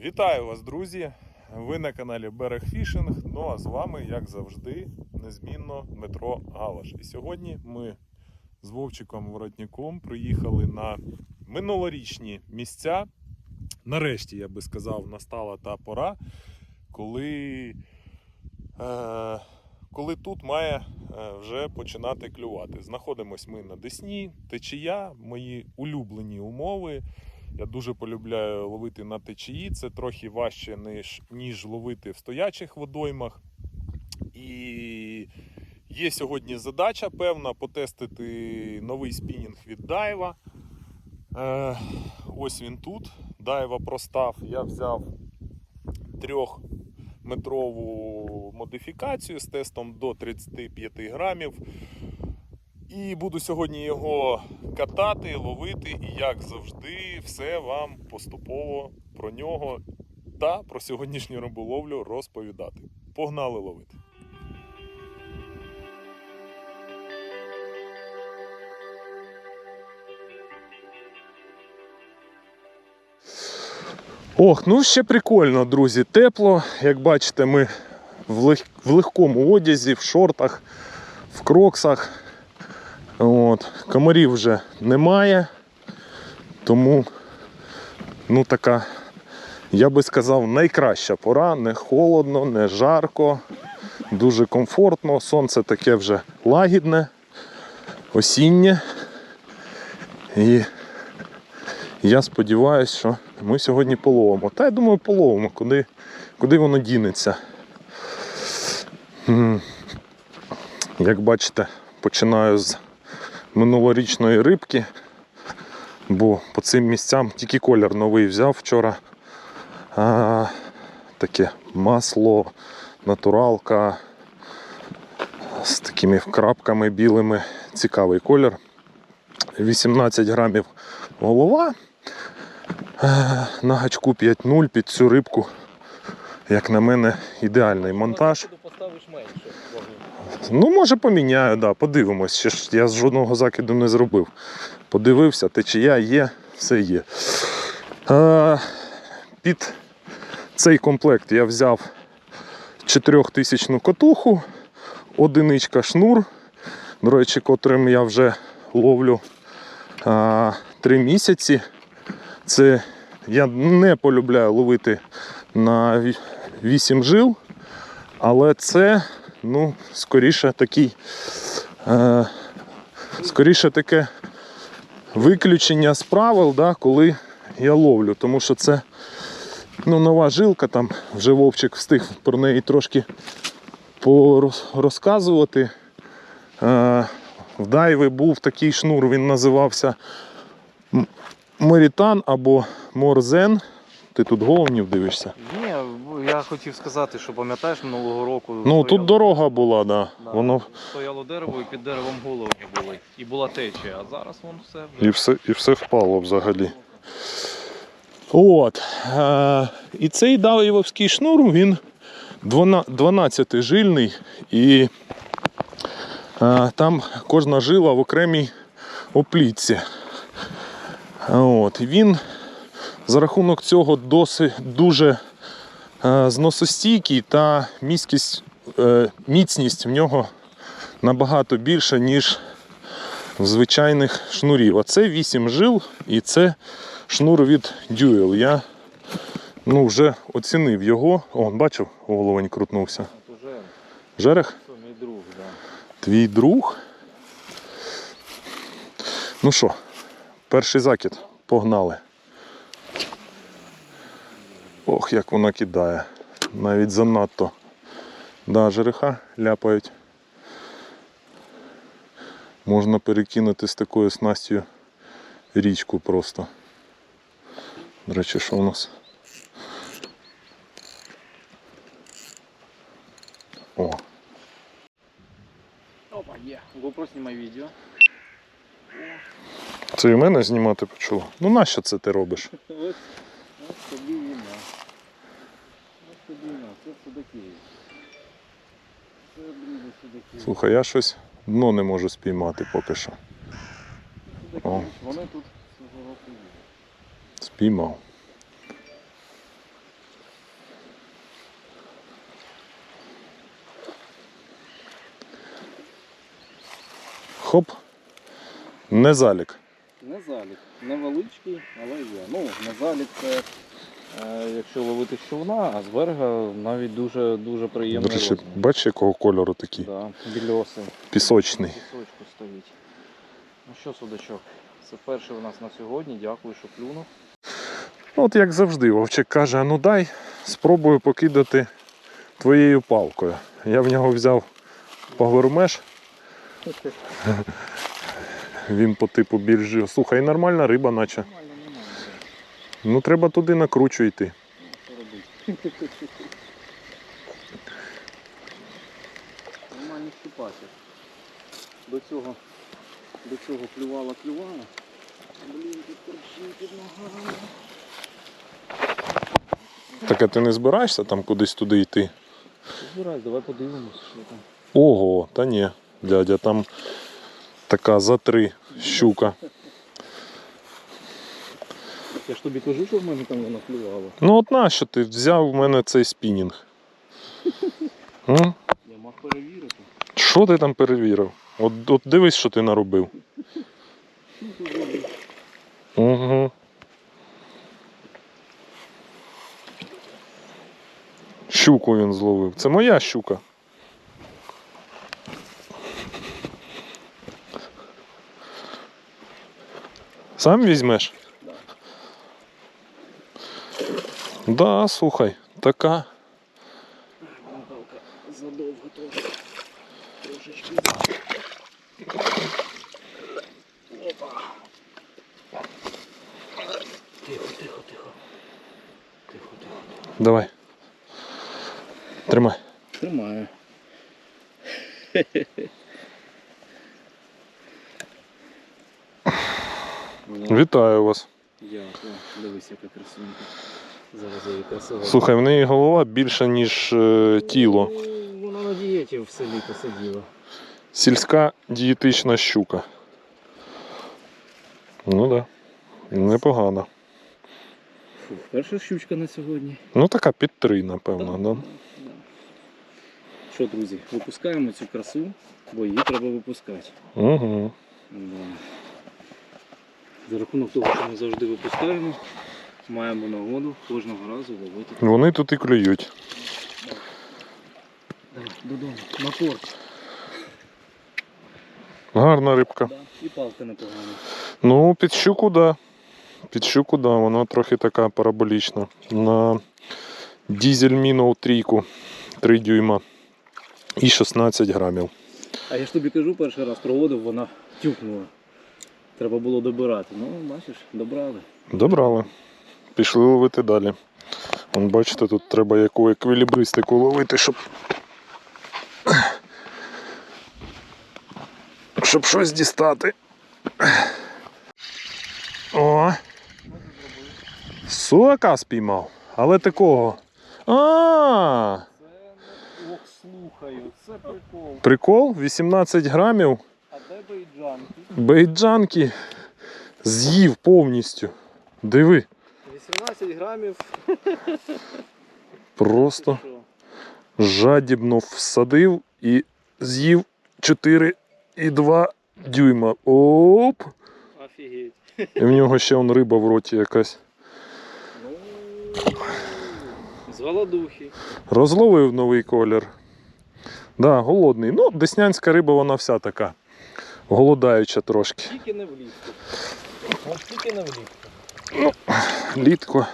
Вітаю вас, друзі! Ви на каналі Берег Фішинг. Ну а з вами, як завжди, незмінно Дмитро Галаш. І сьогодні ми з Вовчиком Воротняком приїхали на минулорічні місця. Нарешті, я би сказав, настала та пора, коли, е, коли тут має е, вже починати клювати. Знаходимось ми на Десні, течія, мої улюблені умови. Я дуже полюбляю ловити на течії. Це трохи важче, ніж, ніж ловити в стоячих водоймах. І є сьогодні задача певна потестити новий спінінг від Дайва. Е, ось він тут. Дайва простав. Я взяв трьохметрову модифікацію з тестом до 35 грамів. І буду сьогодні його катати, ловити, і як завжди, все вам поступово про нього та про сьогоднішню риболовлю розповідати. Погнали ловити! Ох, ну ще прикольно, друзі. Тепло. Як бачите, ми в, лег... в легкому одязі, в шортах, в кроксах. От. Комарів вже немає. Тому ну така, я би сказав, найкраща пора, не холодно, не жарко, дуже комфортно. Сонце таке вже лагідне, осіннє. І я сподіваюся, що ми сьогодні половимо. Та я думаю, половимо, куди, куди воно дінеться. Як бачите, починаю з минулорічної рибки, бо по цим місцям тільки колір новий взяв вчора. А, таке масло, натуралка з такими крапками білими. Цікавий колір. 18 грамів голова. Е, На гачку 5.0 під цю рибку. Як на мене, ідеальний монтаж. Ти поставиш менше вагу. Ну, може, поміняю, да, подивимось. Ще ж я жодного закиду не зробив. Подивився, течія є, все є. Е, під цей комплект я взяв 4000 котуху, одиничка шнур, до речі, котрим я вже ловлю а, 3 місяці. Це я не полюбляю ловити на 8 жил, але це ну, скоріше такий, е, скоріше таке виключення з правил, да, коли я ловлю. Тому що це ну, нова жилка, там вже Вовчик встиг про неї трошки порозказувати. Е, в Дайви був такий шнур, він називався Морітан або Морзен. Ти тут головнів дивишся? Я хотів сказати, що пам'ятаєш минулого року. Ну стояло- тут дорога була, да. Да, Воно Стояло дерево і під деревом головні були. І була течія, а зараз воно все вже. І все, і все впало взагалі. От. Е, і цей Далаєвський шнур, він 12 жильний і е, там кожна жила в окремій оплітці. От. Він за рахунок цього досить дуже зносостійкий та міськість, е, міцність в нього набагато більша, ніж в звичайних шнурів. А це 8 жил і це шнур від Duel. Я ну, вже оцінив його. О, бачив, головень крутнувся. Жерех, це мій друг, да. твій друг. Ну що, перший закид. Погнали. Ох, як вона кидає. Навіть занадто. Да, жереха ляпають. Можна перекинути з такою снастю річку просто. До речі, що у нас? О, Опа, є. GoPro знімай відео. це і мене знімати почало. Ну нащо це ти робиш? Слухай, я щось дно не можу спіймати поки що. О. Вони тут свого року є. Спіймав. Хоп. Не залік. Не залік. Невеличкий, але є. Ну, не залік це якщо ловити з човна, а з берега навіть дуже дуже До приємний речі, розмір. бачиш, якого кольору такий? Да, більосий. Пісочний. Пісочку стоїть. Ну що, судачок, це перший у нас на сьогодні. Дякую, що клюнув. Ну, От як завжди, Вовчик каже, «А ну дай, спробую покидати твоєю палкою. Я в нього взяв погормеш. Він по типу більш. Слухай, нормальна риба, наче. Ну треба туди на кручу йти. Нормальні щупаки. До цього, до цього клювала клювала. Блін, тут торчить під ногами. Так а ти не збираєшся там кудись туди йти? Збирай, давай подивимось, що там. Ого, та ні, дядя, там така за три щука. Я ж тобі кажу, що в мене там вона клювала. Ну от нащо ти взяв в мене цей спінінг? М? Я мав перевірити. Що ти там перевірив? От, от дивись, що ти наробив. Угу. Щуку він зловив. Це моя щука. Сам візьмеш? Да, слухай, така. Задовго трохи. Трошечки. Опа. Тихо, тихо, тихо. Тихо, тихо. Давай. Тримай. Тримаю. Вітаю вас. Дякую. Дивись, яка красунька. Слухай, в неї голова більша, ніж е, тіло. Вона на дієті в селі посиділа. Сільська дієтична щука. Ну так. Да. Непогано. Фу, перша щучка на сьогодні. Ну така під три, напевно, да? Да. Що, друзі, випускаємо цю красу, бо її треба випускати. Угу. Да. За рахунок того, що ми завжди випускаємо, маємо нагоду кожного разу ловити. Вони тут і клюють. Давай, додому, на порт. Гарна рибка. Да. І палка непогана. Ну, під щуку, да. Під щуку, да, вона трохи така параболічна. На дізель міну трійку 3 дюйма і 16 грамів. А я ж тобі кажу, перший раз проводив, вона тюкнула. Треба було добирати. Ну, бачиш, добрали. Добрали. Пішли ловити далі. Вон, бачите, тут треба яку еквілібристику ловити, щоб. Щоб щось дістати. О! Суака спіймав. Але такого. А! Це ох, слухаю, це прикол. Прикол 18 грамів. А де бейджанки? Бейджанки з'їв повністю. Диви. 18 грамів. Просто. Жадібно всадив і з'їв 4,2 дюйма. Оп! Офігеть. І в нього ще он риба в роті якась. Ну, з голодухи. Розловив новий колір. Да, голодний. Ну, деснянська риба, вона вся така. Голодаюча трошки. Тільки не влітку. Тільки не влітку. Літко.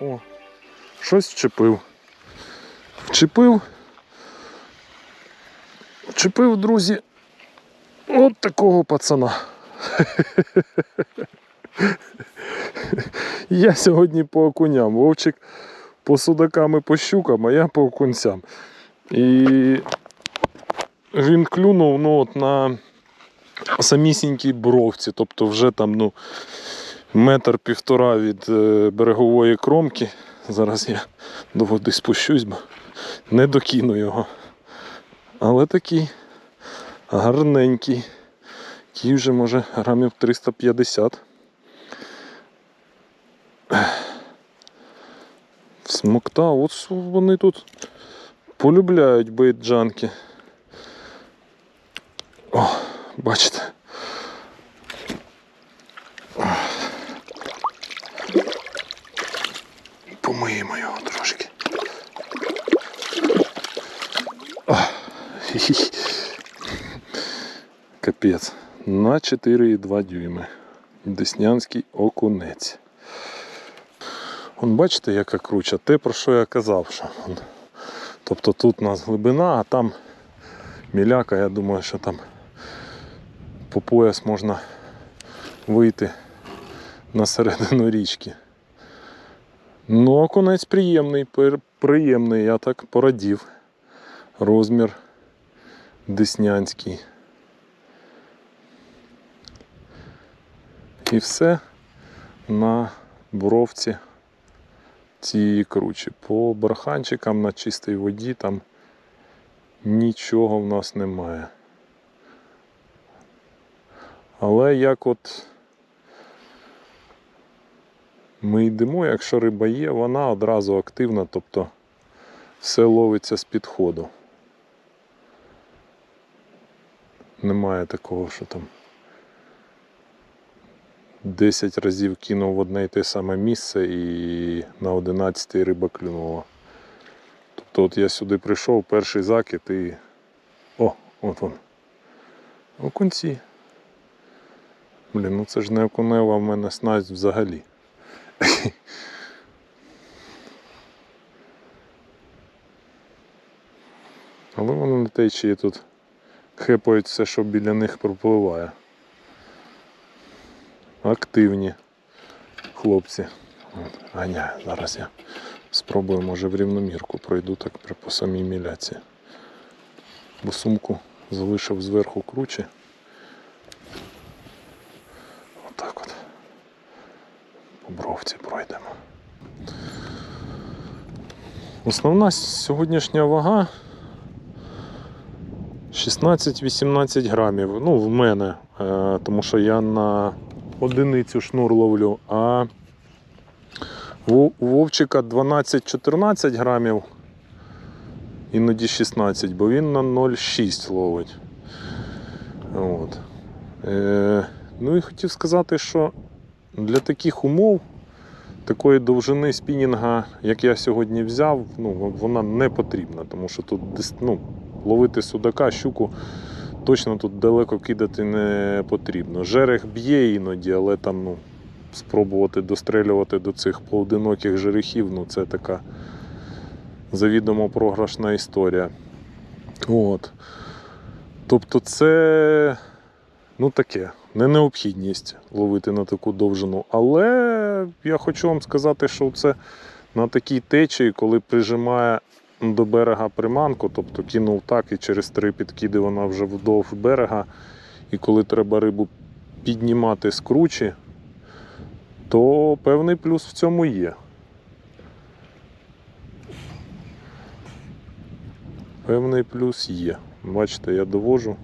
О, щось вчепив. Вчепив. Вчепив, друзі. От такого пацана. Я сьогодні по окуням. Вовчик по судакам і по щукам, а я по окунцям. І він клюнув ну, от на самісінькій бровці, тобто вже там ну, метр півтора від е, берегової кромки. Зараз я до води спущусь, бо не докину його. Але такий гарненький такий вже може грамів 350. Смокта, от вони тут полюбляють бейджанки. О, бачите. Помиємо його трошки. О, хі-хі. Капець. На 4,2 дюйми. Деснянський окунець. Вон бачите, яка круча? Те, про що я казав. Що. Тобто тут у нас глибина, а там міляка, я думаю, що там по пояс можна вийти на середину річки. Ну, окунець приємний, приємний, я так порадів. Розмір деснянський. І все на бровці цієї кручі. По барханчикам на чистій воді там нічого в нас немає. Але як от ми йдемо, якщо риба є, вона одразу активна, тобто все ловиться з підходу. Немає такого, що там 10 разів кинув в одне і те саме місце і на 11 риба клюнула. Тобто от я сюди прийшов, перший закид і. О, от він. Окунці. Блін, ну це ж не окунева в мене снасть взагалі. Але вони на течії тут хепають все, що біля них пропливає. Активні хлопці. От, Ганяю, зараз я спробую, може в рівномірку пройду так по самій міляці. Бо сумку залишив зверху круче. Отак от. По бровці пройдемо. Основна сьогоднішня вага 16-18 грамів. Ну, в мене, е, тому що я на одиницю шнур ловлю, а у Вовчика 12-14 грамів, іноді 16, бо він на 0,6 ловить. От. Е, ну і хотів сказати, що для таких умов, такої довжини спінінга, як я сьогодні взяв, ну, вона не потрібна, тому що тут ну, ловити судака, щуку точно тут далеко кидати не потрібно. Жерех б'є іноді, але там ну, спробувати дострелювати до цих поодиноких жерехів, ну це така завідомо програшна історія. От. Тобто це ну таке, не необхідність ловити на таку довжину. Але я хочу вам сказати, що це на такій течії, коли прижимає до берега приманку, тобто кинув так і через три підкиди вона вже вдовж берега. І коли треба рибу піднімати з кручі, то певний плюс в цьому є. Певний плюс є. Бачите, я довожу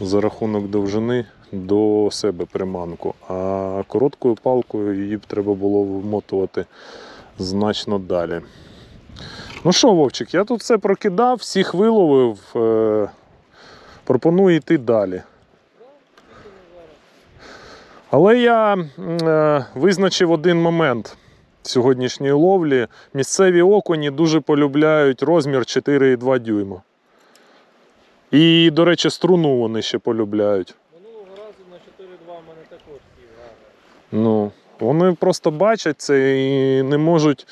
за рахунок довжини до себе приманку, а короткою палкою її б треба було вмотувати значно далі. Ну що, Вовчик, я тут все прокидав, всіх виловив. Е- пропоную йти далі. Але я е, визначив один момент сьогоднішньої ловлі. Місцеві окуні дуже полюбляють розмір 4,2 дюйма. І, до речі, струну вони ще полюбляють. Минулого разу на 4-2 в мене також сів гарно. Ну, вони просто бачать це і не можуть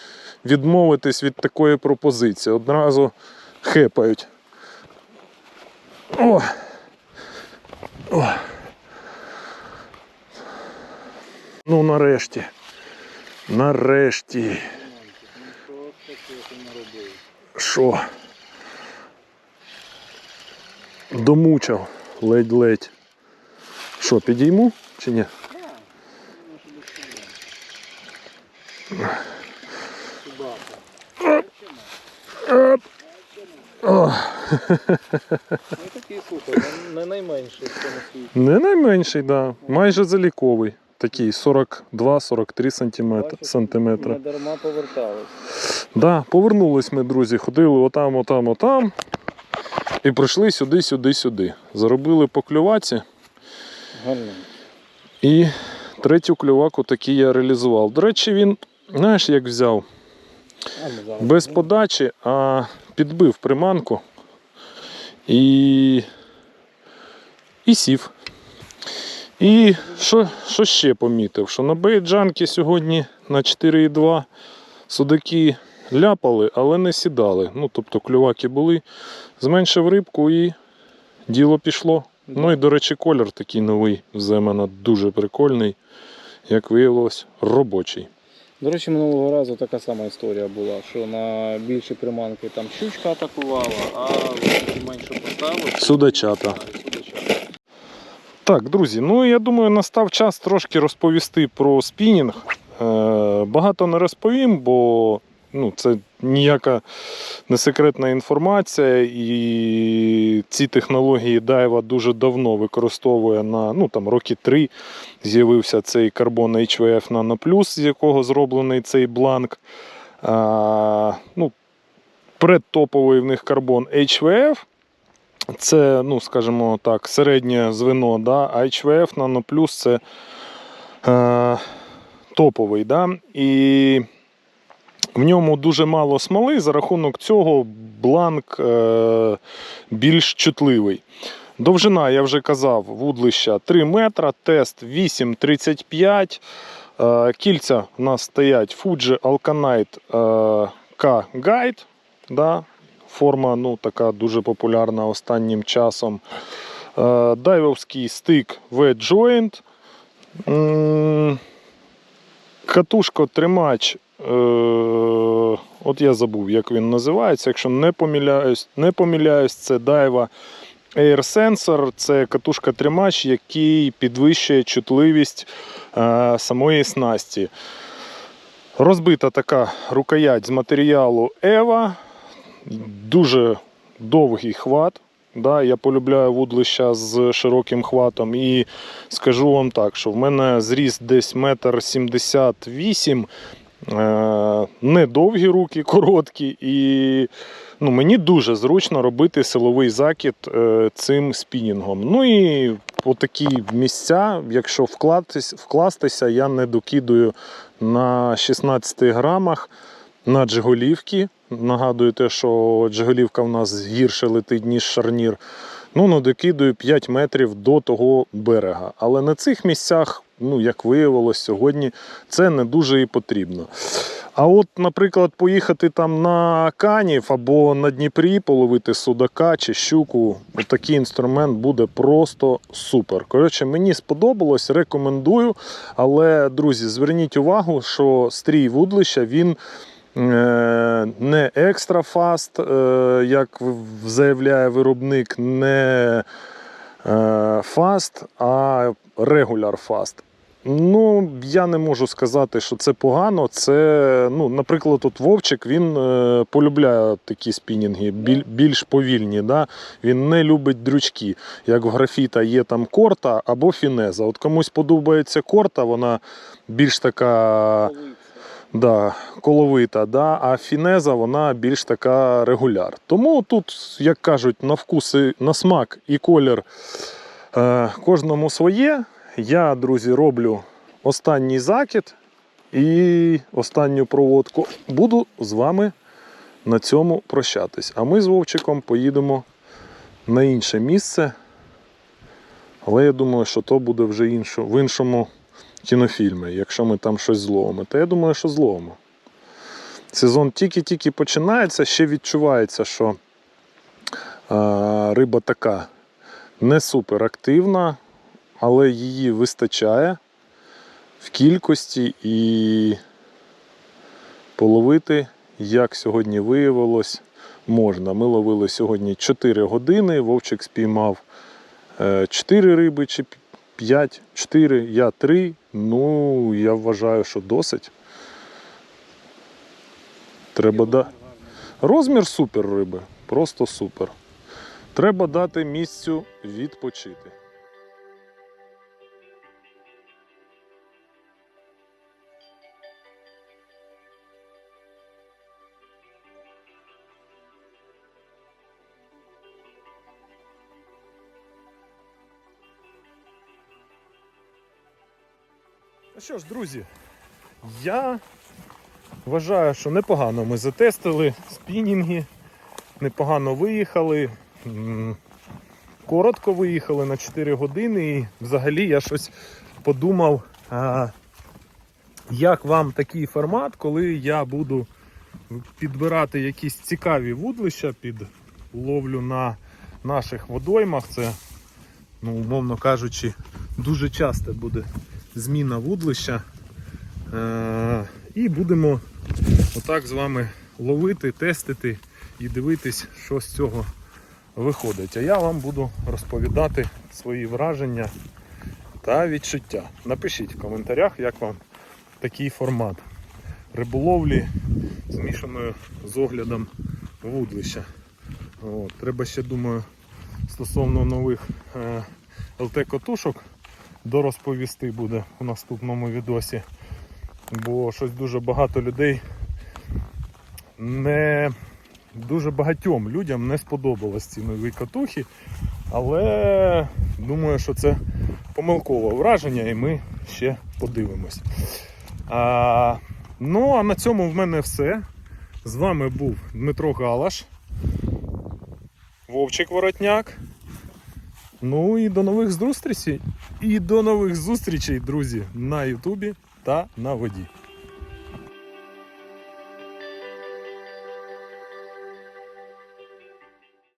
відмовитись від такої пропозиції. Одразу хепають. О! О! Ну, нарешті. Нарешті. Що? Домучав ледь-ледь. Що, підійму чи ні? О, Ну такий, слухай, не- найменший в цьому світі. Не найменший, да. майже заліковий. Такий 42-43 сантиметр, Бачиш, сантиметри. Дарма повертались. Да, повернулись ми, друзі. Ходили отам, отам, отам. І прийшли сюди, сюди, сюди. Заробили по клюваці. Гарно. І третю клюваку таки я реалізував. До речі, він, знаєш, як взяв? Без подачі, а підбив приманку і, і сів. І що, що ще помітив? Що на бейджанки сьогодні на 4,2 судаки ляпали, але не сідали. Ну, тобто клюваки були. Зменшив рибку і діло пішло. Ну і, до речі, колір такий новий в Земана дуже прикольний. Як виявилось, робочий. До речі, минулого разу така сама історія була, що на більші приманки там щучка атакувала, а менше поставили. Судачата. Судачата. Так, друзі, ну я думаю, настав час трошки розповісти про спінінг. Е, багато не розповім, бо ну, це ніяка не секретна інформація, і ці технології Дайва дуже давно використовує на ну, там, роки три. З'явився цей карбон HVF Nano з якого зроблений цей бланк. А, ну, предтоповий в них карбон HVF. Це, ну, скажімо так, середнє звено, да? а HVF Nano це е, топовий. Да? І в ньому дуже мало смоли, за рахунок цього бланк е, більш чутливий. Довжина, я вже казав, вудлища 3 метра, тест 8,35. Е, кільця у нас стоять Fuji Alkanite е, K Guide. Да? Форма ну, така дуже популярна останнім часом. Е, Дайвовський стик V-Joint. М, Катушко тримач. Е, от я забув, як він називається. Якщо не помиляюсь, не помиляюсь, це Daiwa Air Sensor. Це катушка тримач, який підвищує чутливість е, самої снасті. Розбита така рукоять з матеріалу EVA. Дуже довгий хват. Да, я полюбляю вудлища з широким хватом. І скажу вам так, що в мене зріст десь метр сімдесят вісім. Е, не довгі руки, короткі, і ну, мені дуже зручно робити силовий закид е, цим спінінгом. Ну і по такі місця, якщо вкластися, я не докидую на 16 грамах на джиголівки. Нагадую те, що джиголівка в нас гірше летить, ніж шарнір. Ну, ну, докидую 5 метрів до того берега. Але на цих місцях, ну, як виявилось сьогодні, це не дуже і потрібно. А от, наприклад, поїхати там на Канів або на Дніпрі половити судака чи щуку, такий інструмент буде просто супер. Коротше, мені сподобалось, рекомендую. Але, друзі, зверніть увагу, що стрій вудлища він. е, Не екстра фаст, е, як заявляє виробник, не е, фаст, а регуляр фаст. Ну, я не можу сказати, що це погано. Це, ну, наприклад, от Вовчик він е, полюбляє такі спінінги, біль, більш повільні. Да? Він не любить дрючки. Як в графіта є там корта або фінеза. От комусь подобається корта, вона більш така да, коловита, да, а фінеза вона більш така регуляр. Тому тут, як кажуть, на вкус і на смак і колір е, кожному своє. Я, друзі, роблю останній закид і останню проводку. Буду з вами на цьому прощатись. А ми з Вовчиком поїдемо на інше місце. Але я думаю, що то буде вже інше, в іншому кінофільмі, якщо ми там щось зловимо. Та я думаю, що зловимо. Сезон тільки-тільки починається, ще відчувається, що е, риба така не супер активна, але її вистачає в кількості і половити, як сьогодні виявилось, можна. Ми ловили сьогодні 4 години, Вовчик спіймав 4 риби чи 5, 4, я 3. Ну, я вважаю, що досить. Треба да. Розмір супер риби, просто супер. Треба дати місцю відпочити. Що ж, друзі, я вважаю, що непогано ми затестили спінінги, непогано виїхали. Коротко виїхали на 4 години і взагалі я щось подумав, як вам такий формат, коли я буду підбирати якісь цікаві вудлища під ловлю на наших водоймах. Це, ну, умовно кажучи, дуже часто буде зміна вудлища. Е, і будемо отак з вами ловити, тестити і дивитись, що з цього виходить. А я вам буду розповідати свої враження та відчуття. Напишіть в коментарях, як вам такий формат риболовлі змішаною з оглядом вудлища. От, треба ще, думаю, стосовно нових е, ЛТ-котушок дорозповісти буде у наступному відосі. Бо щось дуже багато людей не дуже багатьом людям не сподобалось ці нові катухи, але думаю, що це помилкове враження і ми ще подивимось. А, ну, а на цьому в мене все. З вами був Дмитро Галаш, Вовчик Воротняк. Ну і до нових зустрічей. І до нових зустрічей, друзі, на Ютубі та на воді.